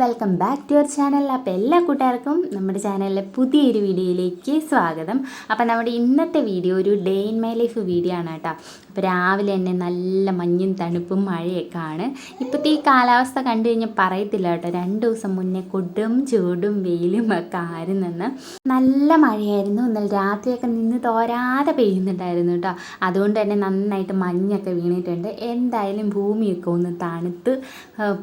Welcome back to your channel. അപ്പോൾ എല്ലാ കൂട്ടുകാർക്കും നമ്മുടെ ചാനലിലെ പുതിയൊരു വീഡിയോയിലേക്ക് സ്വാഗതം. അപ്പോൾ നമ്മുടെ ഇന്നത്തെ വീഡിയോ ഒരു day in my life video ആണ് കേട്ടോ. അപ്പോൾ രാവിലെ തന്നെ നല്ല മഞ്ഞും തണുപ്പും മഴയൊക്കെ ആണ്. ഇപ്പോഴത്തെ ഈ കാലാവസ്ഥ കണ്ടു കഴിഞ്ഞാൽ പറയത്തില്ല കേട്ടോ. രണ്ട് ദിവസം മുന്നേ കൊടും ചൂടും വെയിലും ഒക്കെ ആയിരുന്നെന്ന് നല്ല മഴയായിരുന്നു. എന്നാൽ രാത്രിയൊക്കെ നിന്ന് തോരാതെ പെയ്യുന്നുണ്ടായിരുന്നു കേട്ടോ. അതുകൊണ്ട് തന്നെ നന്നായിട്ട് മഞ്ഞൊക്കെ വീണിട്ടുണ്ട്. എന്തായാലും ഭൂമിയൊക്കെ ഒന്ന് തണുത്ത്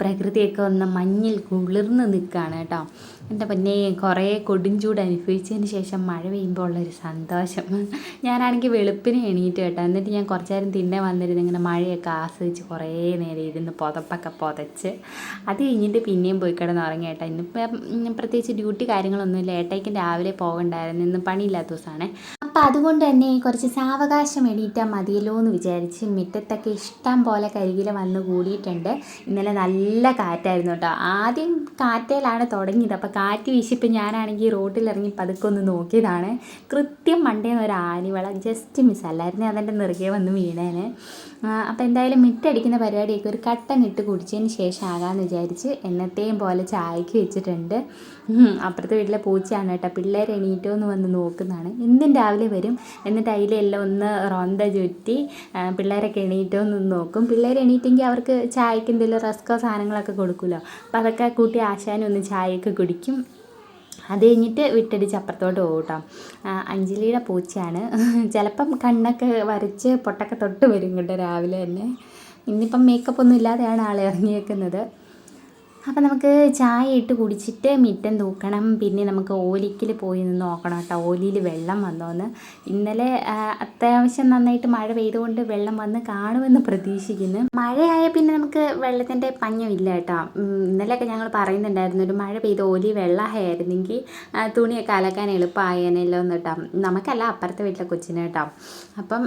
പ്രകൃതിയൊക്കെ ഒന്ന് മഞ്ഞിൽ കുളിർന്ന് നിൽക്കുകയാണ് കേട്ടോ. എന്റെ പിന്നെ കുറേ കൊടുംചൂട് അനുഭവിച്ചതിന് ശേഷം മഴ പെയ്യുമ്പോൾ ഉള്ളൊരു സന്തോഷം. ഞാനാണെങ്കിൽ വെളുപ്പിന് എണീറ്റ് കേട്ടോ. എന്നിട്ട് ഞാൻ കുറച്ച് നേരം തിന്നെ വന്നിരുന്ന് ഇങ്ങനെ മഴയൊക്കെ ആസ്വദിച്ച് കുറേ നേരം ഇരുന്ന് പുതപ്പൊക്കെ പുതച്ച്. അത് കഴിഞ്ഞിട്ട് പിന്നെയും പോയി കിടന്ന് ഉറങ്ങി കേട്ടോ. ഇന്നിപ്പം പ്രത്യേകിച്ച് ഡ്യൂട്ടി കാര്യങ്ങളൊന്നുമില്ല. ഏട്ടയ്ക്കും രാവിലെ പോകണ്ടായിരുന്നു. ഇന്ന് പണിയില്ലാത്ത ദിവസമാണ്. അപ്പം അതുകൊണ്ട് തന്നെ കുറച്ച് സാവകാശം എണീറ്റാൽ മതിയല്ലോ എന്ന് വിചാരിച്ച് മുറ്റത്തൊക്കെ ഇഷ്ടം പോലെ കരികില വന്ന് കൂടിയിട്ടുണ്ട്. ഇന്നലെ നല്ല കാറ്റായിരുന്നു കേട്ടോ. ആദ്യം കാറ്റയിലാണ് തുടങ്ങിയത്. അപ്പോൾ കാറ്റ് വീശിപ്പോൾ ഞാനാണെങ്കിൽ റോട്ടിലിറങ്ങി പതുക്കെ ഒന്ന് നോക്കിയതാണ്. കൃത്യം മണ്ടേന്ന് ഒരു ആനിവള ജസ്റ്റ് മിസ്സല്ലായിരുന്നു അതെന്റെ നിറകെ വന്ന് വീണേന്. അപ്പോൾ എന്തായാലും മിട്ടടിക്കുന്ന പരിപാടിയൊക്കെ ഒരു കട്ടൻ ഇട്ട് കുടിച്ചതിന് ശേഷം ആകാമെന്ന് വിചാരിച്ച് എന്നത്തെയും പോലെ ചായക്ക് വെച്ചിട്ടുണ്ട്. അപ്പുറത്തെ വീട്ടിലെ പൂച്ചയാണ് കേട്ടോ. പിള്ളേർ എണീറ്റോ എന്ന് വന്ന് നോക്കുന്നതാണ്. ഇന്നും രാവിലെ വരും. എന്നിട്ട് അതിലെല്ലാം ഒന്ന് റൊന്ത ചുറ്റി പിള്ളേരൊക്കെ എണീറ്റോ എന്ന് നോക്കും. പിള്ളേരെ എണീറ്റെങ്കിൽ അവർക്ക് ചായക്ക് എന്തെങ്കിലും റസ്കോ സാധനങ്ങളൊക്കെ കൊടുക്കുമല്ലോ അപ്പോൾ അതൊക്കെ കൂട്ടി ആശാനും ഒന്ന് ചായയൊക്കെ കുടിക്കും. അത് കഴിഞ്ഞിട്ട് വിട്ടടിച്ച് അപ്പുറത്തോട്ട് പോകും കേട്ടോ അഞ്ജലിയുടെ പൂച്ചയാണ്. ചിലപ്പം കണ്ണൊക്കെ വരച്ച് പൊട്ടൊക്കെ തൊട്ട് വരും കേട്ടോ രാവിലെ തന്നെ. ഇന്നിപ്പം മേക്കപ്പ് ഒന്നും ഇല്ലാതെയാണ് ആൾ ഇറങ്ങിയേക്കുന്നത്. അപ്പം നമുക്ക് ചായ ഇട്ട് കുടിച്ചിട്ട് മിറ്റം തൂക്കണം. പിന്നെ നമുക്ക് ഓലിക്കിൽ പോയി നിന്ന് നോക്കണം കേട്ടോ. ഓലിയിൽ വെള്ളം വന്നോന്ന്. ഇന്നലെ അത്യാവശ്യം നന്നായിട്ട് മഴ പെയ്തുകൊണ്ട് വെള്ളം വന്ന് കാണുമെന്ന് പ്രതീക്ഷിക്കുന്നു. മഴയായ പിന്നെ നമുക്ക് വെള്ളത്തിന്റെ പഞ്ഞമില്ല കേട്ടോ. ഇന്നലെയൊക്കെ ഞങ്ങൾ പറയുന്നുണ്ടായിരുന്നു ഒരു മഴ പെയ്ത് ഓലി വെള്ളമായിരുന്നെങ്കിൽ തുണിയൊക്കെ അലക്കാൻ എളുപ്പമായേനല്ലോ എന്ന് കേട്ടോ. നമുക്കല്ല അപ്പുറത്തെ വീട്ടിലെ കൊച്ചിന് കേട്ടോ. അപ്പം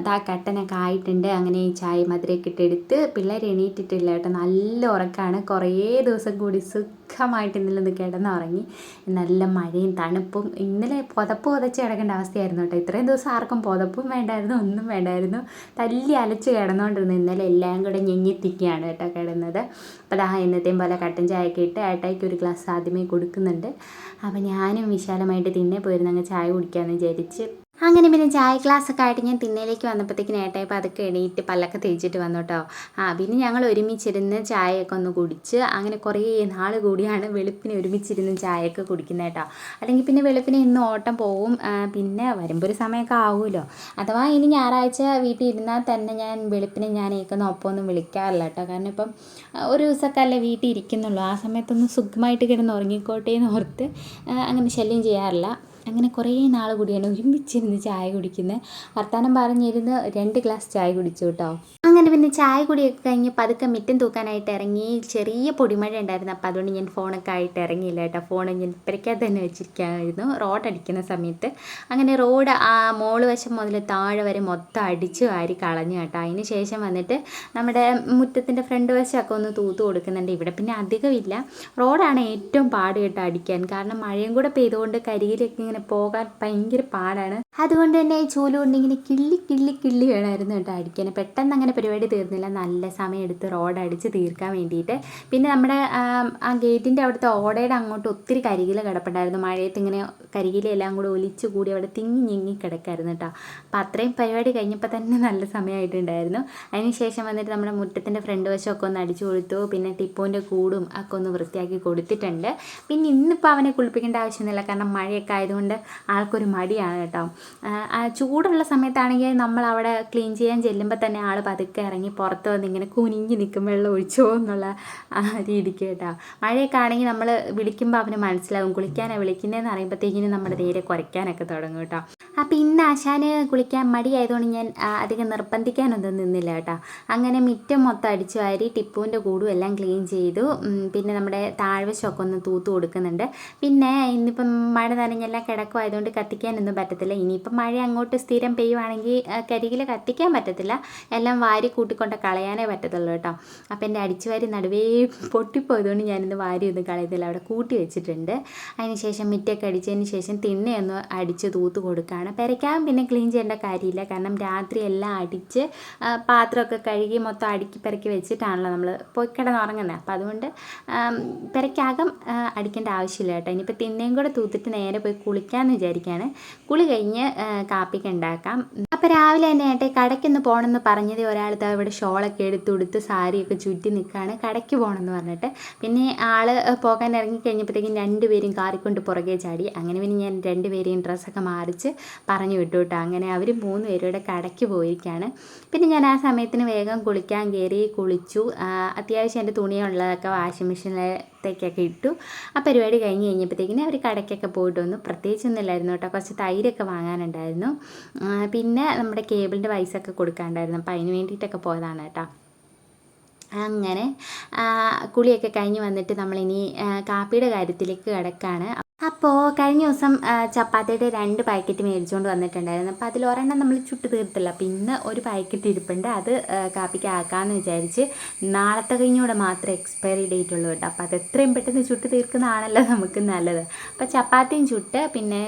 ഇതാ കട്ടനൊക്കെ ആയിട്ടുണ്ട്. അങ്ങനെ ചായ മധുരമൊക്കെ ഇട്ടെടുത്ത് പിള്ളേർ എണീറ്റിട്ടില്ല കേട്ടോ. നല്ല ഉറക്കമാണ് കുറേ ദിവസം കൂടി സുഖമായിട്ട് ഇന്നലെ ഒന്ന് കിടന്നുറങ്ങി. നല്ല മഴയും തണുപ്പും. ഇന്നലെ പുതപ്പ് പുതച്ച് കിടക്കേണ്ട അവസ്ഥയായിരുന്നു കേട്ടോ. ഇത്രയും ദിവസം ആർക്കും പുതപ്പും വേണ്ടായിരുന്നു ഒന്നും വേണ്ടായിരുന്നു. തല്ലി അലച്ച് കിടന്നുകൊണ്ടിരുന്നു ഇന്നലെ എല്ലാം കൂടെ ഞെങ്ങിത്തിക്കുകയാണ് കേട്ടോ കിടന്നത്. അപ്പോൾ ദാ ഇന്നത്തെയും പോലെ കട്ടൻ ചായയൊക്കെ ഇട്ട് ഏട്ടായിക്ക് ഒരു ഗ്ലാസ് ആദ്യമേ കൊടുക്കുന്നുണ്ട്. അപ്പോൾ ഞാനും വിശാലമായിട്ട് തിന്നെ പോയിരുന്നു. അങ്ങ് ചായ കുടിക്കാമെന്ന് വിചാരിച്ച് അങ്ങനെ പിന്നെ ചായ ഗ്ലാസ് ഒക്കെ ആയിട്ട് ഞാൻ തിന്നയിലേക്ക് വന്നപ്പോഴത്തേക്കിന് ഏട്ടായപ്പോൾ അതൊക്കെ എണീറ്റ് പല്ലൊക്കെ തേച്ചിട്ട് വന്നു കേട്ടോ. ആ പിന്നെ ഞങ്ങൾ ഒരുമിച്ചിരുന്ന് ചായയൊക്കെ ഒന്ന് കുടിച്ച് അങ്ങനെ കുറേ നാൾ കൂടിയാണ് വെളുപ്പിന് ഒരുമിച്ചിരുന്ന് ചായയൊക്കെ കുടിക്കുന്നത് കേട്ടോ. അല്ലെങ്കിൽ പിന്നെ വെളുപ്പിന് ഇന്ന് ഓട്ടം പോവും പിന്നെ വരുമ്പോൾ ഒരു സമയമൊക്കെ ആവുമല്ലോ. അഥവാ ഇനി ഞായറാഴ്ച വീട്ടിൽ ഇരുന്നാൽ തന്നെ ഞാൻ വെളുപ്പിന് ഞാൻ ഏക്കുന്ന ഒപ്പമൊന്നും വിളിക്കാറില്ല കേട്ടോ. കാരണം ഇപ്പം ഒരു ദിവസമൊക്കെ അല്ലേ വീട്ടിൽ ഇരിക്കുന്നുള്ളൂ. ആ സമയത്തൊന്നും സുഖമായിട്ട് കിടന്ന് ഉറങ്ങിക്കോട്ടെ എന്ന് ഓർത്ത് അങ്ങനെ ശല്യം ചെയ്യാറില്ല. അങ്ങനെ കുറേ നാൾ കൂടിയാണ് ഒരുമിച്ചിരുന്ന് ചായ കുടിക്കുന്നത് വർത്താനം പറഞ്ഞിരുന്ന് രണ്ട് ഗ്ലാസ് ചായ കുടിച്ചു കേട്ടോ അങ്ങനെ പിന്നെ ചായ കുടിയൊക്കെ കഴിഞ്ഞ് പതുക്കെ മിറ്റം തൂക്കാനായിട്ട് ഇറങ്ങി. ചെറിയ പൊടിമഴ ഉണ്ടായിരുന്നു. അപ്പോൾ അതുകൊണ്ട് ഞാൻ ഫോണൊക്കെ ആയിട്ട് ഇറങ്ങിയില്ല കേട്ടോ. ഫോൺ ഞാൻ ഇപ്പരയ്ക്കകത്ത് തന്നെ വെച്ചിരിക്കുകയായിരുന്നു റോഡ് അടിക്കുന്ന സമയത്ത്. അങ്ങനെ റോഡ് ആ മോൾ വശം മുതൽ താഴെ വരെ മൊത്തം അടിച്ച് വാരി കളഞ്ഞു കേട്ടോ. അതിന് ശേഷം വന്നിട്ട് നമ്മുടെ മുറ്റത്തിന്റെ ഫ്രണ്ട് വശമൊക്കെ ഒന്ന് തൂത്ത് കൊടുക്കുന്നുണ്ട്. ഇവിടെ പിന്നെ അധികമില്ല. റോഡാണ് ഏറ്റവും പാട് കേട്ടോ അടിക്കാൻ. കാരണം മഴയും കൂടെ പെയ്തുകൊണ്ട് കരിയിലൊക്കെ ഇങ്ങനെ പോകാൻ ഭയങ്കര പാടാണ്. അതുകൊണ്ട് തന്നെ ചൂൽ കൊണ്ട് ഇങ്ങനെ കിള്ളി കിള്ളി കിള്ളി വേണമായിരുന്നു കേട്ടോ അടിക്കാൻ. പെട്ടെന്ന് അങ്ങനെ പരിപാടി തീർന്നില്ല. നല്ല സമയം എടുത്ത് റോഡ് അടിച്ച് തീർക്കാൻ വേണ്ടിയിട്ട്. പിന്നെ നമ്മുടെ ആ, ഗേറ്റിന്റെ അവിടുത്തെ ഓടയുടെ അങ്ങോട്ട് ഒത്തിരി കരികിൽ കിടപ്പുണ്ടായിരുന്നു. മഴയത്ത് ഇങ്ങനെ കരികിലെല്ലാം കൂടി ഒലിച്ചു കൂടി അവിടെ തിങ്ങി ഞെങ്ങി കിടക്കായിരുന്നു കേട്ടോ. അപ്പോൾ അത്രയും പരിപാടി കഴിഞ്ഞപ്പോൾ തന്നെ നല്ല സമയമായിട്ടുണ്ടായിരുന്നു. അതിന് ശേഷം വന്നിട്ട് നമ്മുടെ മുറ്റത്തിന്റെ ഫ്രണ്ട് വശമൊക്കെ ഒന്ന് അടിച്ചു കൊടുത്തു. പിന്നെ ടിപ്പുവിന്റെ കൂടും ഒക്കെ ഒന്ന് വൃത്തിയാക്കി കൊടുത്തിട്ടുണ്ട്. പിന്നെ ഇന്നിപ്പോൾ അവനെ കുളിപ്പിക്കേണ്ട ആവശ്യമൊന്നുമില്ല. കാരണം മഴയൊക്കെ ആയതുകൊണ്ട് ആൾക്കൊരു മടിയാണ് കേട്ടോ. ചൂടുള്ള സമയത്താണെങ്കിൽ നമ്മൾ അവിടെ ക്ലീൻ ചെയ്യാൻ ചെല്ലുമ്പോൾ തന്നെ ആൾ പതുക്കെ ഇറങ്ങി പുറത്ത് വന്ന് ഇങ്ങനെ കുനിഞ്ഞ് നിൽക്കും വെള്ളം ഒഴിച്ചോ എന്നുള്ള രീതിക്ക് കേട്ടോ. മഴയൊക്കെ ആണെങ്കിൽ നമ്മൾ വിളിക്കുമ്പോൾ അവന് മനസ്സിലാവും കുളിക്കാനാണ് വിളിക്കുന്നതെന്ന് അറിയുമ്പോഴത്തേക്കിനും നമ്മുടെ നേരെ കുറയ്ക്കാനൊക്കെ തുടങ്ങും കേട്ടോ. അപ്പോൾ ഇന്ന് ആശാന് കുളിക്കാൻ മടിയായതുകൊണ്ട് ഞാൻ അധികം നിർബന്ധിക്കാനൊന്നും നിന്നില്ല കേട്ടോ. അങ്ങനെ മിറ്റം മൊത്തം അടിച്ചു വാരി ടിപ്പുവിന്റെ കൂടും എല്ലാം ക്ലീൻ ചെയ്തു. പിന്നെ നമ്മുടെ താഴ്വശമൊക്കെ ഒന്ന് തൂത്ത് കൊടുക്കുന്നുണ്ട്. പിന്നെ ഇന്നിപ്പം മഴ നനഞ്ഞെല്ലാം കിടക്കുമായതുകൊണ്ട് കത്തിക്കാനൊന്നും പറ്റത്തില്ല. ഇനിയിപ്പം മഴ അങ്ങോട്ട് സ്ഥിരം പെയ്യുവാണെങ്കിൽ കരികിൽ കത്തിക്കാൻ പറ്റത്തില്ല. എല്ലാം വാരി കൂട്ടിക്കൊണ്ട് കളയാനേ പറ്റത്തുള്ളൂ കേട്ടോ. അപ്പോൾ എന്റെ അടിച്ചു വാരി നടുവേ പൊട്ടിപ്പോയതുകൊണ്ട് ഞാനിന്ന് വാരി ഒന്നും കളയത്തില്ല. അവിടെ കൂട്ടി വെച്ചിട്ടുണ്ട്. അതിന് ശേഷം മിറ്റൊക്കെ അടിച്ചതിന് ശേഷം തിണ്ണയൊന്ന് അടിച്ച് തൂത്ത് കൊടുക്കുകയാണ്. പെരയ്ക്കാൻ പിന്നെ ക്ലീൻ ചെയ്യേണ്ട കാര്യമില്ല. കാരണം രാത്രി എല്ലാം അടിച്ച് പാത്രമൊക്കെ കഴുകി മൊത്തം അടുക്കി പെരക്കി വെച്ചിട്ടാണല്ലോ നമ്മൾ പോയി കിടന്നുറങ്ങുന്നത്. അപ്പോൾ അതുകൊണ്ട് പെരയ്ക്കകം അടിക്കേണ്ട ആവശ്യമില്ല കേട്ടോ. ഇനിയിപ്പോൾ തിന്നേം കൂടെ തൂത്തിട്ട് നേരെ പോയി കുളിക്കാമെന്ന് വിചാരിക്കുകയാണ് കുളി കഴിഞ്ഞ് കാപ്പിക്ക് ഉണ്ടാക്കാം. അപ്പോൾ രാവിലെ തന്നെ ഏട്ടെ കടയ്ക്കൊന്ന് പോകണമെന്ന് പറഞ്ഞത് ദാ ഇവിടെ ഷോളൊക്കെ എടുത്ത് ഉടുത്ത് സാരിയൊക്കെ ചുറ്റി നിൽക്കുകയാണ് കടയ്ക്ക് പോകണമെന്ന് പറഞ്ഞിട്ട്. പിന്നെ ആൾ പോകാൻ ഇറങ്ങി കഴിഞ്ഞപ്പോഴത്തേക്കും രണ്ടുപേരും കാറിക്കൊണ്ട് പുറകെ ചാടി. അങ്ങനെ പിന്നെ ഞാൻ രണ്ടുപേരെയും ഡ്രസ്സൊക്കെ മാറിച്ച് പറഞ്ഞു വിട്ടു കേട്ടോ. അങ്ങനെ അവർ മൂന്ന് പേരും ഇവിടെ കടയ്ക്ക് പോയിരിക്കുകയാണ് പിന്നെ ഞാൻ ആ സമയത്തിന് വേഗം കുളിക്കാൻ കയറി കുളിച്ചു. അത്യാവശ്യം എന്റെ തുണിയുള്ളതൊക്കെ വാഷിംഗ് മെഷീനിലത്തേക്കൊക്കെ ഇട്ടു. ആ പരിപാടി കഴിഞ്ഞ് കഴിഞ്ഞപ്പോഴത്തേക്കിനും അവർ കടയ്ക്കൊക്കെ പോയിട്ട് വന്നു. പ്രത്യേകിച്ചൊന്നുമില്ലായിരുന്നു കേട്ടോ. കുറച്ച് തൈരൊക്കെ വാങ്ങാനുണ്ടായിരുന്നു. പിന്നെ നമ്മുടെ കേബിളിന്റെ പൈസ ഒക്കെ കൊടുക്കാനുണ്ടായിരുന്നു അപ്പോൾ അതിന് വേണ്ടിയിട്ടൊക്കെ പോയതാണ് കേട്ടോ. അങ്ങനെ കുളിയൊക്കെ കഴിഞ്ഞ് വന്നിട്ട് നമ്മളിനി കാപ്പിയുടെ കാര്യത്തിലേക്ക് കിടക്കാണ്. അപ്പോൾ കഴിഞ്ഞ ദിവസം ചപ്പാത്തിയുടെ രണ്ട് പാക്കറ്റ് മേടിച്ചുകൊണ്ട് വന്നിട്ടുണ്ടായിരുന്നു. അപ്പോൾ അതിൽ ഒരെണ്ണം നമ്മൾ ചുട്ട് തീർത്തില്ല. അപ്പോൾ ഇന്ന് ഒരു പാക്കറ്റ് ഇരിപ്പുണ്ട്. അത് കാപ്പിക്ക് ആക്കാമെന്ന് വിചാരിച്ച് നാളത്തെ കഴിഞ്ഞൂടെ മാത്രം എക്സ്പയറി ഡേറ്റ് ഉള്ളൂ കേട്ടോ. അപ്പോൾ അത് എത്രയും പെട്ടെന്ന് ചുട്ട് തീർക്കുന്നതാണല്ലോ നമുക്ക് നല്ലത്. അപ്പോൾ ചപ്പാത്തിയും ചുട്ട് പിന്നെ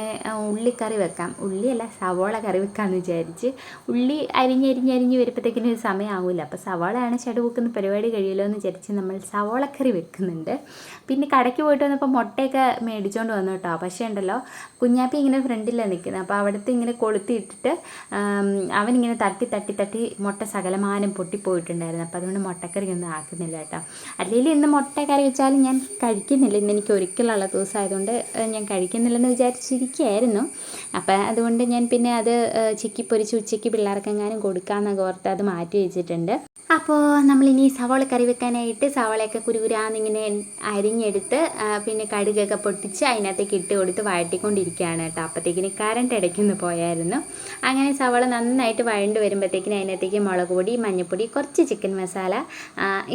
ഉള്ളിക്കറി വെക്കാം. ഉള്ളിയല്ല സവോള കറി വെക്കാമെന്ന് വിചാരിച്ച്. ഉള്ളി അരിഞ്ഞരിഞ്ഞരിഞ്ഞ് വരുമ്പോഴത്തേക്കിനും ഒരു സമയമാവില്ല അപ്പോൾ സവോളയാണ് ചടുവെക്കുന്ന പരിപാടി കഴിയുമല്ലോ എന്ന് വിചാരിച്ച് നമ്മൾ സവോളക്കറി വെക്കുന്നുണ്ട്. പിന്നെ കടയ്ക്ക് പോയിട്ട് വന്നപ്പോൾ മുട്ടയൊക്കെ മേടിച്ചുകൊണ്ട് കേട്ടോ. പക്ഷേ ഉണ്ടല്ലോ കുഞ്ഞാപ്പി ഇങ്ങനെ ഫ്രണ്ടിലാണ് നിൽക്കുന്നത് അപ്പോൾ അവിടുത്തെ ഇങ്ങനെ കൊളുത്തിയിട്ടിട്ട് അവനിങ്ങനെ തട്ടി തട്ടി തട്ടി മുട്ട സകലമാനം പൊട്ടിപ്പോയിട്ടുണ്ടായിരുന്നു. അപ്പോൾ അതുകൊണ്ട് മുട്ടക്കറി ഒന്നും ആക്കുന്നില്ല കേട്ടോ. അല്ലെങ്കിൽ ഇന്ന് കറി വെച്ചാലും ഞാൻ കഴിക്കുന്നില്ല. ഇന്ന് എനിക്ക് ഒരിക്കലുള്ള ദിവസം ആയതുകൊണ്ട് ഏഹ്, ഞാൻ കഴിക്കുന്നില്ലെന്ന് വിചാരിച്ചിരിക്കുകയായിരുന്നു. അപ്പോൾ അതുകൊണ്ട് ഞാൻ പിന്നെ അത് ചിക്കി പൊരിച്ച് ഉച്ചയ്ക്ക് പിള്ളേർക്കെങ്ങാനും കൊടുക്കാമെന്നൊക്കെ ഓർത്ത് അത് മാറ്റി വെച്ചിട്ടുണ്ട്. അപ്പോൾ നമ്മളിനി സവാള കറി വെക്കാനായിട്ട് സവാളയൊക്കെ കുരുകുരാന്നിങ്ങനെ അരിഞ്ഞെടുത്ത് പിന്നെ കടുകൊക്കെ പൊട്ടിച്ച് അതിനകത്തേക്ക് ഇട്ട് കൊടുത്ത് വഴട്ടിക്കൊണ്ടിരിക്കുകയാണ് കേട്ടോ. അപ്പോഴത്തേക്കിന് കറണ്ട് ഇടയ്ക്കൊന്ന് പോയായിരുന്നു. അങ്ങനെ സവാള നന്നായിട്ട് വഴണ്ട് വരുമ്പോഴത്തേക്കിന് അതിനകത്തേക്ക് മുളക് പൊടി മഞ്ഞൾപ്പൊടി കുറച്ച് ചിക്കൻ മസാല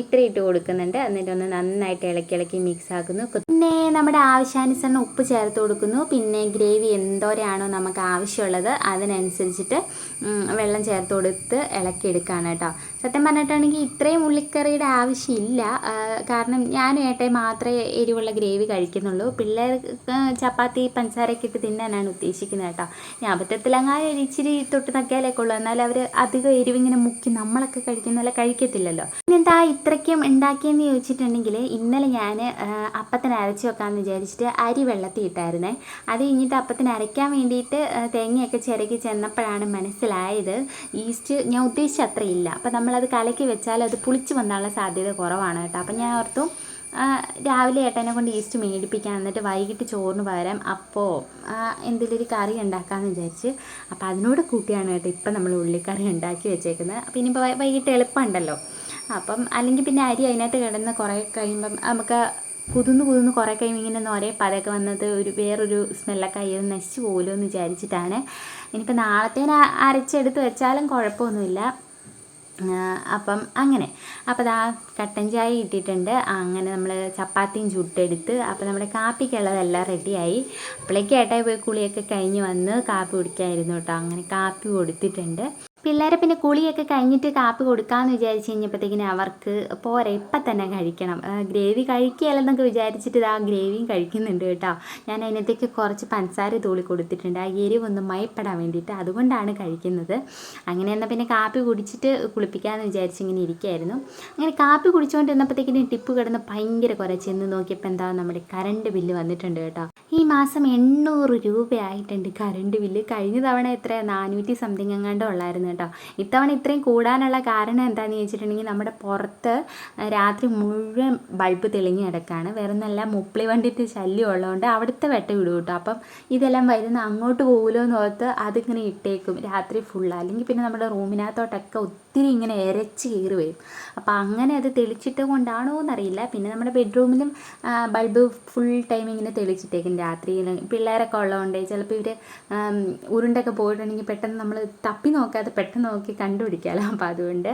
ഇത്ര ഇട്ട് കൊടുക്കുന്നുണ്ട്. എന്നിട്ട് ഒന്ന് നന്നായിട്ട് ഇളക്കി ഇളക്കി മിക്സ് ആക്കുന്നു. പിന്നെ നമ്മുടെ ആവശ്യാനുസരണം ഉപ്പ് ചേർത്ത് കൊടുക്കുന്നു. പിന്നെ ഗ്രേവി എന്തോരാണോ നമുക്ക് ആവശ്യമുള്ളത് അതിനനുസരിച്ചിട്ട് വെള്ളം ചേർത്ത് കൊടുത്ത് ഇളക്കിയെടുക്കുകയാണ് കേട്ടോ. സത്യം പറഞ്ഞിട്ടാണെങ്കിൽ ഇത്രയും ഉള്ളിക്കറിയുടെ ആവശ്യമില്ല. കാരണം ഞാൻ ഏട്ടെ മാത്രമേ എരിവുള്ള ഗ്രേവി കഴിക്കുന്നുള്ളൂ. പിള്ളേർക്ക് ചപ്പാത്തി പഞ്ചസാരയൊക്കെ ഇട്ട് തിന്നാനാണ് ഉദ്ദേശിക്കുന്നത് കേട്ടോ. ഞാൻ അബദ്ധത്തിലങ്ങാനും ഇച്ചിരി തൊട്ട് നക്കിയാലൊക്കെ ഉള്ളൂ എന്നാൽ അവർ അധികം എരിവിങ്ങനെ മുക്കി നമ്മളൊക്കെ കഴിക്കുന്ന പോലെ കഴിക്കത്തില്ലല്ലോ. പിന്നെന്താ ഇത്രയ്ക്കും ഉണ്ടാക്കിയെന്ന് ചോദിച്ചിട്ടുണ്ടെങ്കിൽ ഇന്നലെ ഞാൻ അപ്പത്തിന് അരച്ച് വെക്കാമെന്ന് വിചാരിച്ചിട്ട് അരി വെള്ളത്തിൽ ഇട്ടായിരുന്നേ. അത് കഴിഞ്ഞിട്ട് അപ്പത്തിന് അരയ്ക്കാൻ വേണ്ടിയിട്ട് തേങ്ങയൊക്കെ ചിരകി ചെന്നപ്പോഴാണ് മനസ്സിലായത് ഈസ്റ്റ് ഞാൻ ഉദ്ദേശിച്ച അത്രയില്ല. അപ്പം നമ്മളത് കലക്കി വെച്ചാൽ അത് പുളിച്ച് വന്നാനുള്ള സാധ്യത കുറവാണ് കേട്ടോ. അപ്പം ഞാൻ ഓർത്തു രാവിലെ ഏട്ടനെ കൊണ്ട് ഈസ്റ്റ് മേടിപ്പിക്കാൻ എന്നിട്ട് വൈകിട്ട് ചോറിന് പകരം അപ്പോൾ എന്തെങ്കിലും ഒരു കറി ഉണ്ടാക്കാമെന്ന് വിചാരിച്ച് അപ്പോൾ അതിനോട് കൂട്ടിയാണ് കേട്ടോ ഇപ്പം നമ്മൾ ഉള്ളിക്കറി ഉണ്ടാക്കി വെച്ചേക്കുന്നത്. അപ്പം ഇനിയിപ്പോൾ വൈകിട്ട് എളുപ്പമുണ്ടല്ലോ. അപ്പം അല്ലെങ്കിൽ പിന്നെ അരി അതിനകത്ത് കിടന്ന് കുറേ കഴിയുമ്പം നമുക്ക് കുതിർന്ന് കുതിർന്ന് കുറേ കഴിയുമ്പോൾ ഇങ്ങനെ ഒരേ പതൊക്കെ വന്നത് ഒരു വേറൊരു സ്മെല്ലൊക്കെ അയ്യത് നശിച്ചു പോകുമല്ലോ എന്ന് വിചാരിച്ചിട്ടാണ്. ഇനിയിപ്പോൾ നാളത്തേന് അരച്ചെടുത്ത് വെച്ചാലും കുഴപ്പമൊന്നുമില്ല. അപ്പം അങ്ങനെ. അപ്പോൾ ദാ കട്ടൻ ചായ ഇട്ടിട്ടുണ്ട്. അങ്ങനെ നമ്മൾ ചപ്പാത്തിയും ചുട്ടെടുത്ത് അപ്പോൾ നമ്മുടെ കാപ്പിക്കുള്ളതെല്ലാം റെഡിയായി. അപ്പോഴേക്കേട്ടായി പോയി കുളിയൊക്കെ കഴിഞ്ഞ് വന്ന് കാപ്പി കുടിക്കായിരുന്നു കേട്ടോ. അങ്ങനെ കാപ്പി കൊടുത്തിട്ടുണ്ട്. പിള്ളേരെ പിന്നെ കുളിയൊക്കെ കഴിഞ്ഞിട്ട് കാപ്പി കൊടുക്കാമെന്ന് വിചാരിച്ച് കഴിഞ്ഞപ്പോഴത്തേക്കിന് അവർക്ക് പോരെ ഇപ്പം തന്നെ കഴിക്കണം. ഗ്രേവി കഴിക്കുകയല്ലെന്നൊക്കെ വിചാരിച്ചിട്ട് ഇതാ ഗ്രേവിയും കഴിക്കുന്നുണ്ട് കേട്ടോ. ഞാൻ അതിനകത്തേക്ക് കുറച്ച് പഞ്ചസാര തൂളി കൊടുത്തിട്ടുണ്ട്. ആ എരിവൊന്ന് മയപ്പെടാൻ വേണ്ടിയിട്ട് അതുകൊണ്ടാണ് കഴിക്കുന്നത്. അങ്ങനെ എന്നാൽ പിന്നെ കാപ്പി കുടിച്ചിട്ട് കുളിപ്പിക്കാമെന്ന് വിചാരിച്ച് ഇങ്ങനെ ഇരിക്കുകയായിരുന്നു. അങ്ങനെ കാപ്പി കുടിച്ചുകൊണ്ടിരുന്നപ്പോഴത്തേക്കിനും ടിപ്പ് കിടന്ന് ഭയങ്കര കുറേ ചെന്ന് നോക്കിയപ്പോൾ എന്താ നമ്മുടെ കറണ്ട് ബില്ല് വന്നിട്ടുണ്ട് കേട്ടോ. ഈ മാസം എണ്ണൂറ് രൂപയായിട്ടുണ്ട് കറണ്ട് ബില്ല് കഴിഞ്ഞ തവണ എത്ര നാനൂറ്റി സംതിങ് എങ്ങാണ്ട് ഉള്ളായിരുന്നു കേട്ടോ. ഇത്തവണ ഇത്രയും കൂടാനുള്ള കാരണം എന്താണെന്ന് ചോദിച്ചിട്ടുണ്ടെങ്കിൽ നമ്മുടെ പുറത്ത് രാത്രി മുഴുവൻ ബൾബ് തെളിഞ്ഞ് കിടക്കുകയാണ് വേറെ നല്ല മുപ്പിളി വണ്ടിയിട്ട് ശല്യം ഉള്ളതുകൊണ്ട് അവിടുത്തെ വെട്ട വിടും കേട്ടോ. അപ്പം ഇതെല്ലാം വരുന്ന അങ്ങോട്ട് പോകുമല്ലോ എന്ന് ഓർത്ത് അതിങ്ങനെ ഇട്ടേക്കും. രാത്രി ഫുള്ള് അല്ലെങ്കിൽ പിന്നെ നമ്മുടെ റൂമിനകത്തോട്ടൊക്കെ ഒത്തിരി ഇങ്ങനെ എരച്ച് കയറി വരും. അപ്പോൾ അങ്ങനെ അത് തെളിച്ചിട്ട് കൊണ്ടാണോ എന്നറിയില്ല. പിന്നെ നമ്മുടെ ബെഡ്റൂമിലും ബൾബ് ഫുൾ ടൈം ഇങ്ങനെ തെളിച്ചിട്ടേക്കും രാത്രിയിൽ പിള്ളേരൊക്കെ ഉള്ളതുകൊണ്ട് ചിലപ്പോൾ ഇവർ ഉരുണ്ടൊക്കെ പോയിട്ടുണ്ടെങ്കിൽ പെട്ടെന്ന് നമ്മൾ തപ്പി നോക്കാതെ പെട്ടെന്ന് നോക്കി കണ്ടുപിടിക്കാമല്ലോ അപ്പോൾ അതുകൊണ്ട്